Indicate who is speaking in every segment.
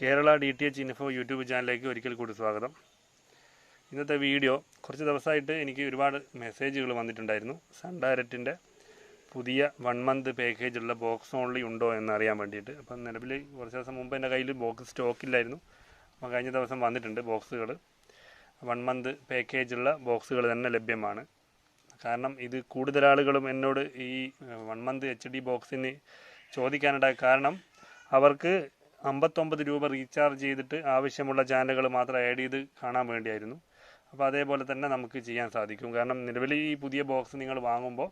Speaker 1: Kerala D T H info YouTube ചാനലിലേക്ക് ഒരിക്കൽ കൂടി സ്വാഗതം. ഇന്നത്തെ വീഡിയോ കുറച്ച് ദിവസമായിട്ട് എനിക്ക് ഒരുപാട് മെസ്സേജുകൾ വന്നിട്ടുണ്ടായിരുന്നു. സൺ ഡയറക്റ്റിന്റെ പുതിയ വൺ മന്ത് പാക്കേജ് ഉള്ള ബോക്സ് ഓൺലി ഉണ്ടോ എന്ന് അറിയാൻ വേണ്ടിയിട്ട്. അപ്പം നിലവിൽ കുറച്ച് ദിവസം മുമ്പ് എന്റെ കയ്യിൽ ബോക്സ് സ്റ്റോക്കില്ലായിരുന്നു അപ്പം കഴിഞ്ഞ ദിവസം വന്നിട്ടുണ്ട് ബോക്സുകൾ വൺ മന്ത് പാക്കേജ് ഉള്ള ബോക്സുകൾ തന്നെ ലഭ്യമാണ്. കാരണം ഇത് കൂടുതൽ ആളുകളും എന്നോട് ഈ വൺ മന്ത് എച്ച് ഡി ബോക്സിന് ചോദിക്കാനുണ്ടായ കാരണം അവർക്ക് അമ്പത്തൊമ്പത് രൂപ റീചാർജ് ചെയ്തിട്ട് ആവശ്യമുള്ള ചാനലുകൾ മാത്രം ആഡ് ചെയ്ത് കാണാൻ വേണ്ടിയായിരുന്നു. അപ്പോൾ അതേപോലെ തന്നെ നമുക്ക് ചെയ്യാൻ സാധിക്കും. കാരണം നിലവിൽ ഈ പുതിയ ബോക്സ് നിങ്ങൾ വാങ്ങുമ്പോൾ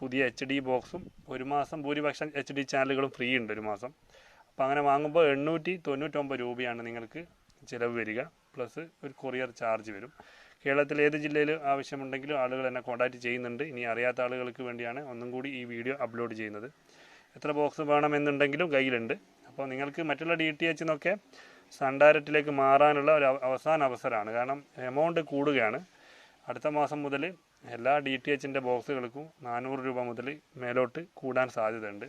Speaker 1: പുതിയ എച്ച് ഡി ബോക്സും ഒരു മാസം ഭൂരിപക്ഷം എച്ച് ഡി ചാനലുകളും ഫ്രീ ഉണ്ട് ഒരു മാസം. അപ്പോൾ അങ്ങനെ വാങ്ങുമ്പോൾ എണ്ണൂറ്റി തൊണ്ണൂറ്റൊമ്പത് രൂപയാണ് നിങ്ങൾക്ക് ചിലവ് വരിക. പ്ലസ് ഒരു കൊറിയർ ചാർജ് വരും. കേരളത്തിൽ ഏത് ജില്ലയിൽ ആവശ്യമുണ്ടെങ്കിലും ആളുകൾ എന്നെ കോൺടാക്റ്റ് ചെയ്യുന്നുണ്ട്. ഇനി അറിയാത്ത ആളുകൾക്ക് വേണ്ടിയാണ് ഒന്നും കൂടി ഈ വീഡിയോ അപ്ലോഡ് ചെയ്യുന്നത്. എത്ര ബോക്സ് വേണമെന്നുണ്ടെങ്കിലും കയ്യിലുണ്ട്. അപ്പോൾ നിങ്ങൾക്ക് മറ്റുള്ള ഡി ടി എച്ച് നിന്നൊക്കെ സൺ ഡയറക്റ്റിലേക്ക് മാറാനുള്ള ഒരു അവസാന അവസരമാണ്. കാരണം എമൗണ്ട് കൂടുകയാണ്. അടുത്ത മാസം മുതൽ എല്ലാ ഡി ടി എച്ചിന്റെ ബോക്സുകൾക്കും നാനൂറ് രൂപ മുതൽ മേലോട്ട് കൂടാൻ സാധ്യതയുണ്ട്.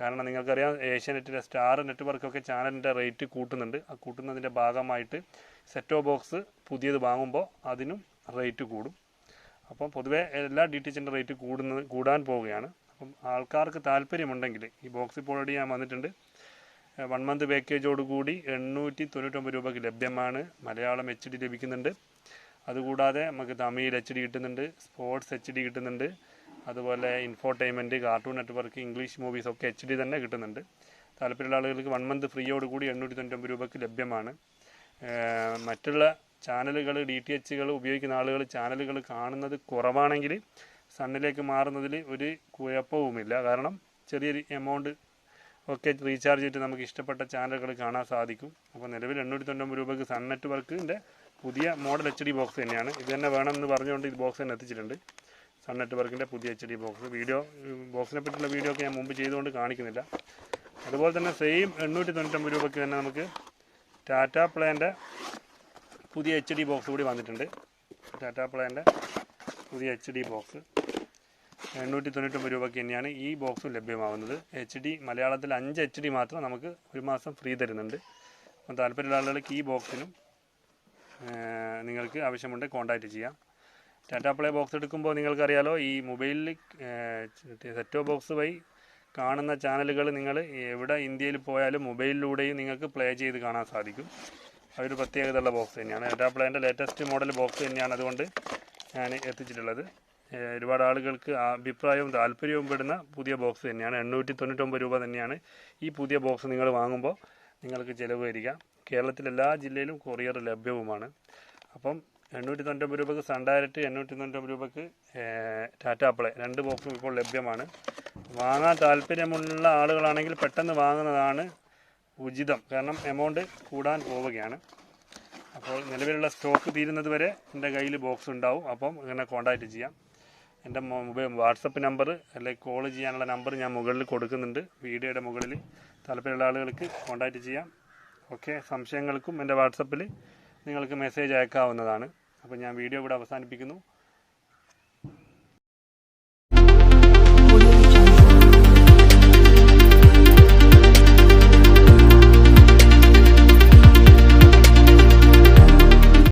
Speaker 1: കാരണം നിങ്ങൾക്കറിയാം ഏഷ്യാനെറ്റിലെ സ്റ്റാർ നെറ്റ്വർക്കൊക്കെ ചാനലിന്റെ റേറ്റ് കൂട്ടുന്നുണ്ട്. ആ കൂട്ടുന്നതിന്റെ ഭാഗമായിട്ട് സെറ്റോ ബോക്സ് പുതിയത് വാങ്ങുമ്പോൾ അതിനും റേറ്റ് കൂടും. അപ്പം പൊതുവേ എല്ലാ ഡി ടി എച്ചിന്റെ റേറ്റ് കൂടുന്നത് കൂടാൻ പോവുകയാണ്. അപ്പം ആൾക്കാർക്ക് താല്പര്യമുണ്ടെങ്കിൽ ഈ ബോക്സ് ഇപ്പോൾ ഓൾറെഡി ഞാൻ വന്നിട്ടുണ്ട്. വൺ മന്ത് പാക്കേജോട് കൂടി എണ്ണൂറ്റി തൊണ്ണൂറ്റൊമ്പത് രൂപയ്ക്ക് ലഭ്യമാണ്. മലയാളം എച്ച് ഡി ലഭിക്കുന്നുണ്ട്. അതുകൂടാതെ നമുക്ക് തമിഴ് എച്ച് ഡി കിട്ടുന്നുണ്ട് സ്പോർട്സ് എച്ച് ഡി കിട്ടുന്നുണ്ട് അതുപോലെ infotainment cartoon network English movies ഒക്കെ എച്ച് ഡി തന്നെ കിട്ടുന്നുണ്ട്. താല്പര്യമുള്ള ആളുകൾക്ക് വൺ മന്ത് ഫ്രീയോട് കൂടി എണ്ണൂറ്റി തൊണ്ണൂറ്റൊമ്പത് രൂപയ്ക്ക് ലഭ്യമാണ്. മറ്റുള്ള ചാനലുകൾ ഡി ടി എച്ചുകൾ ഉപയോഗിക്കുന്ന ആളുകൾ ചാനലുകൾ കാണുന്നത് കുറവാണെങ്കിൽ സണ്ണിലേക്ക് മാറുന്നതിൽ ഒരു കുഴപ്പവുമില്ല. കാരണം ചെറിയൊരു എമൗണ്ട് ഒക്കെ റീചാർജ് ചെയ്തിട്ട് നമുക്ക് ഇഷ്ടപ്പെട്ട ചാനലുകൾ കാണാൻ സാധിക്കും. അപ്പോൾ നിലവിൽ എണ്ണൂറ്റി തൊണ്ണൂറ് രൂപയ്ക്ക് സൺ നെറ്റ്വർക്കിന്റെ പുതിയ മോഡൽ എച്ച് ഡി ബോക്സ് തന്നെയാണ്. ഇത് തന്നെ വേണമെന്ന് പറഞ്ഞുകൊണ്ട് ഇത് ബോക്സ് തന്നെ എത്തിച്ചിട്ടുണ്ട്. സൺ നെറ്റ്വർക്കിന്റെ പുതിയ എച്ച് ഡി ബോക്സ് വീഡിയോ ബോക്സിനെ പറ്റിയുള്ള വീഡിയോ ഒക്കെ ഞാൻ മുമ്പ് ചെയ്തുകൊണ്ട് കാണിക്കുന്നില്ല. അതുപോലെ തന്നെ സെയിം എണ്ണൂറ്റി തൊണ്ണൂറ്റൊമ്പത് രൂപയ്ക്ക് തന്നെ നമുക്ക് ടാറ്റ പ്ലേന്റെ പുതിയ എച്ച് ഡി ബോക്സ് കൂടി വന്നിട്ടുണ്ട്. ടാറ്റ പ്ലേന്റെ പുതിയ എച്ച് ഡി ബോക്സ് എണ്ണൂറ്റി തൊണ്ണൂറ്റൊമ്പത് രൂപയ്ക്ക് തന്നെയാണ് ഈ ബോക്സും ലഭ്യമാവുന്നത്. എച്ച് ഡി മലയാളത്തിൽ അഞ്ച് എച്ച് ഡി മാത്രം നമുക്ക് ഒരു മാസം ഫ്രീ തരുന്നുണ്ട്. അപ്പം താല്പര്യമുള്ള ആളുകൾക്ക് ഈ ബോക്സിനും നിങ്ങൾക്ക് ആവശ്യമുണ്ട് കോൺടാക്റ്റ് ചെയ്യാം. ടാറ്റാ പ്ലേ ബോക്സ് എടുക്കുമ്പോൾ നിങ്ങൾക്കറിയാലോ ഈ മൊബൈലിൽ സെറ്റോ ബോക്സ് വഴി കാണുന്ന ചാനലുകൾ നിങ്ങൾ എവിടെ ഇന്ത്യയിൽ പോയാലും മൊബൈലിലൂടെയും നിങ്ങൾക്ക് പ്ലേ ചെയ്ത് കാണാൻ സാധിക്കും. അതൊരു പ്രത്യേകതയുള്ള ബോക്സ് തന്നെയാണ്. ടാറ്റാ പ്ലേന്റെ ലേറ്റസ്റ്റ് മോഡൽ ബോക്സ് തന്നെയാണ് അതുകൊണ്ട് ഞാൻ എത്തിച്ചിട്ടുള്ളത്. ഒരുപാട് ആളുകൾക്ക് അഭിപ്രായവും താല്പര്യവും പെടുന്ന പുതിയ ബോക്സ് തന്നെയാണ്. എണ്ണൂറ്റി തൊണ്ണൂറ്റൊമ്പത് രൂപ തന്നെയാണ് ഈ പുതിയ ബോക്സ് നിങ്ങൾ വാങ്ങുമ്പോൾ നിങ്ങൾക്ക് ചിലവ് വരിക കേരളത്തിലെ എല്ലാ ജില്ലയിലും കൊറിയർ ലഭ്യവുമാണ്. അപ്പം എണ്ണൂറ്റി തൊണ്ണൂറ്റൊമ്പത് രൂപക്ക് സൺ ഡയറക്റ്റ് എണ്ണൂറ്റി തൊണ്ണൂറ്റൊമ്പത് രൂപക്ക് ടാറ്റ പ്ലേ രണ്ട് ബോക്സും ഇപ്പോൾ ലഭ്യമാണ്. വാങ്ങാൻ താല്പര്യമുള്ള ആളുകളാണെങ്കിൽ പെട്ടെന്ന് വാങ്ങുന്നതാണ് ഉചിതം. കാരണം എമൗണ്ട് കൂടാൻ പോവുകയാണ്. അപ്പോൾ നിലവിലുള്ള സ്റ്റോക്ക് തീരുന്നത് വരെ എന്റെ കയ്യിൽ ബോക്സ് ഉണ്ടാവും. അപ്പം ഇങ്ങനെ കോൺടാക്റ്റ് ചെയ്യാം. എന്റെ മൊബൈൽ വാട്സപ്പ് നമ്പർ അല്ലെങ്കിൽ കോൾ ചെയ്യാനുള്ള നമ്പർ ഞാൻ മുകളിൽ കൊടുക്കുന്നുണ്ട്. വീഡിയോയുടെ മുകളിൽ താല്പര്യമുള്ള ആളുകൾക്ക് കോൺടാക്റ്റ് ചെയ്യാം. ഓക്കെ? സംശയങ്ങൾക്കും എന്റെ വാട്സപ്പിൽ നിങ്ങൾക്ക് മെസ്സേജ് അയക്കാവുന്നതാണ്. അപ്പോൾ ഞാൻ വീഡിയോ ഇവിടെ അവസാനിപ്പിക്കുന്നു.